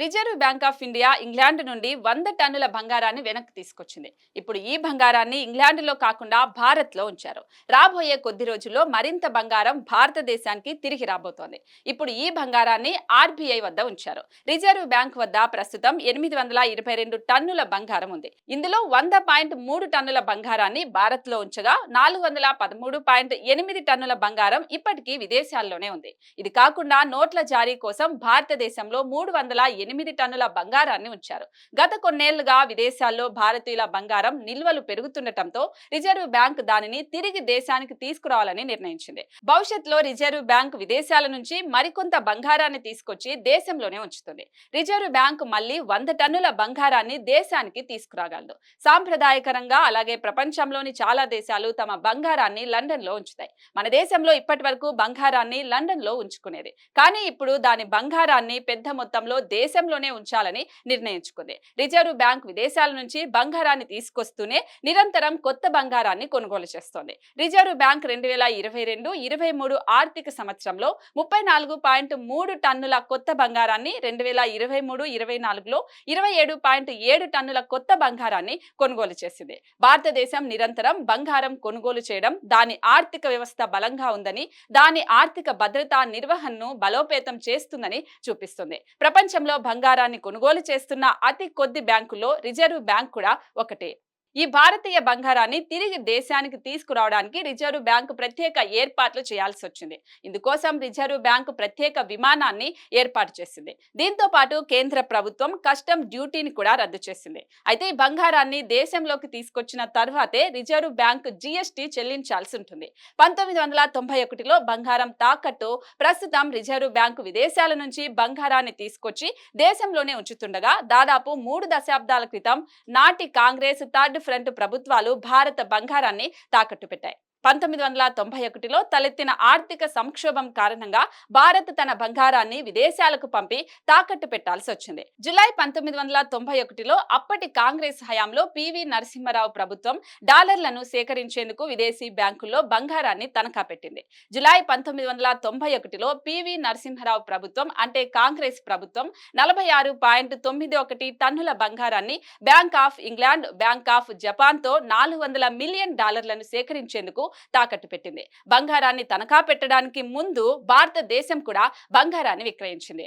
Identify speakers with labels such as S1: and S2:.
S1: Reserve Bank of India England నుండి వంద టన్నుల బంగారాన్ని వెనక్కి తీసుకొచ్చింది. ఇప్పుడు ఈ బంగారాన్ని ఇంగ్లాండ్లో కాకుండా భారత్లో ఉంచారు. రాబోయే కొద్ది రోజుల్లో మరింత బంగారం భారతదేశానికి తిరిగి రాబోతోంది. ఇప్పుడు ఈ బంగారాన్ని ఆర్బీఐ వద్ద ఉంచారు. రిజర్వ్ బ్యాంక్ వద్ద ప్రస్తుతం ఎనిమిది వందల ఇరవై రెండు టన్నుల బంగారం ఉంది. ఇందులో వంద పాయింట్ మూడు టన్నుల బంగారాన్ని భారత్లో ఉంచగా నాలుగు వందల పదమూడు పాయింట్ ఎనిమిది టన్నుల బంగారం ఇప్పటికీ విదేశాల్లోనే ఉంది. ఇది కాకుండా నోట్ల జారీ కోసం భారతదేశంలో మూడు వందల ఎనిమిది టన్నుల బంగారాన్ని ఉంచారు. గత కొన్నేళ్ళుగా విదేశాల్లో భారతీయుల బంగారం నిల్వలు పెరుగుతుండటంతో రిజర్వ్ బ్యాంక్ దానిని తిరిగి దేశానికి తీసుకురావాలని నిర్ణయించింది. భవిష్యత్తులో రిజర్వ్ బ్యాంక్ విదేశాల నుంచి మరికొంత బంగారాన్ని తీసుకొచ్చి దేశంలోనే ఉంచుతుంది. రిజర్వ్ బ్యాంక్ మళ్ళీ వంద టన్నుల బంగారాన్ని దేశానికి తీసుకురాగలదు. సాంప్రదాయకరంగా అలాగే ప్రపంచంలోని చాలా దేశాలు తమ బంగారాన్ని లండన్లో ఉంచుతాయి. మన దేశంలో ఇప్పటి వరకు బంగారాన్ని లండన్లో ఉంచుకునేది. కానీ ఇప్పుడు దాని బంగారాన్ని పెద్ద మొత్తంలో దేశంలోనే ఉంచాలని నిర్ణయించుకుంది. రిజర్వ్ బ్యాంక్ విదేశాల నుంచి బంగారాన్ని తీసుకొస్తూనే నిరంతరం కొత్త బంగారాన్ని కొనుగోలు చేస్తోంది. రిజర్వ్ బ్యాంక్ రెండు వేల ఇరవై రెండు ఇరవై మూడు ఆర్థిక సంవత్సరంలో ముప్పై నాలుగు పాయింట్ మూడు టన్నుల కొత్త బంగారాన్ని రెండు వేల ఇరవై మూడు ఇరవై నాలుగులో ఇరవై ఏడు పాయింట్ ఏడు టన్నుల కొత్త బంగారాన్ని కొనుగోలు చేసింది. భారతదేశం నిరంతరం బంగారం కొనుగోలు చేయడం దాని ఆర్థిక వ్యవస్థ బలంగా ఉందని దాని ఆర్థిక భద్రతా నిర్వహణను బలోపేతం చేస్తుందని చూపిస్తుంది. ప్రపంచంలో బంగారాన్ని కొనుగోలు చేస్తున్న అతి కొద్ది బ్యాంకుల్లో రిజర్వ్ బ్యాంక్ కూడా ఒకటే. ఈ భారతీయ బంగారాన్ని తిరిగి దేశానికి తీసుకురావడానికి రిజర్వ్ బ్యాంకు ప్రత్యేక ఏర్పాట్లు చేయాల్సి వచ్చింది. ఇందుకోసం రిజర్వ్ బ్యాంకు ప్రత్యేక విమానాన్ని ఏర్పాటు చేసింది. దీంతో పాటు కేంద్ర ప్రభుత్వం కస్టమ్ డ్యూటీని కూడా రద్దు చేసింది. అయితే ఈ బంగారాన్ని దేశంలోకి తీసుకొచ్చిన తర్వాతే రిజర్వ్ బ్యాంక్ జిఎస్టి చెల్లించాల్సి ఉంటుంది. పంతొమ్మిది వందల తొంభై ఒకటిలో బంగారం తాకట్టు ప్రస్తుతం రిజర్వ్ బ్యాంకు విదేశాల నుంచి బంగారాన్ని తీసుకొచ్చి దేశంలోనే ఉంచుతుండగా దాదాపు మూడు దశాబ్దాల క్రితం నాటి కాంగ్రెస్ థర్డ్ ఫ్రంట్ ప్రభుత్వాలు భారత బంగారాన్ని తాకట్టు పెట్టాయి. పంతొమ్మిది వందల తొంభై ఒకటిలో తలెత్తిన ఆర్థిక సంక్షోభం కారణంగా భారత్ తన బంగారాన్ని విదేశాలకు పంపి తాకట్టు పెట్టాల్సి వచ్చింది. జులై పంతొమ్మిది వందల తొంభై ఒకటిలో అప్పటి కాంగ్రెస్ హయాంలో పివి నరసింహరావు ప్రభుత్వం డాలర్లను సేకరించేందుకు విదేశీ బ్యాంకుల్లో బంగారాన్ని తనఖా పెట్టింది. జులై పంతొమ్మిది వందల తొంభై ఒకటిలో పివి నరసింహరావు ప్రభుత్వం అంటే కాంగ్రెస్ ప్రభుత్వం నలభై ఆరు పాయింట్ తొమ్మిది ఒకటి టన్నుల బంగారాన్ని bank of England bank of జపాన్తో నాలుగు వందల మిలియన్ డాలర్లను సేకరించేందుకు తాకట్టు పెట్టింది. బంగారాన్ని తనఖా పెట్టడానికి ముందు భారతదేశం కూడా బంగారాన్ని విక్రయించింది.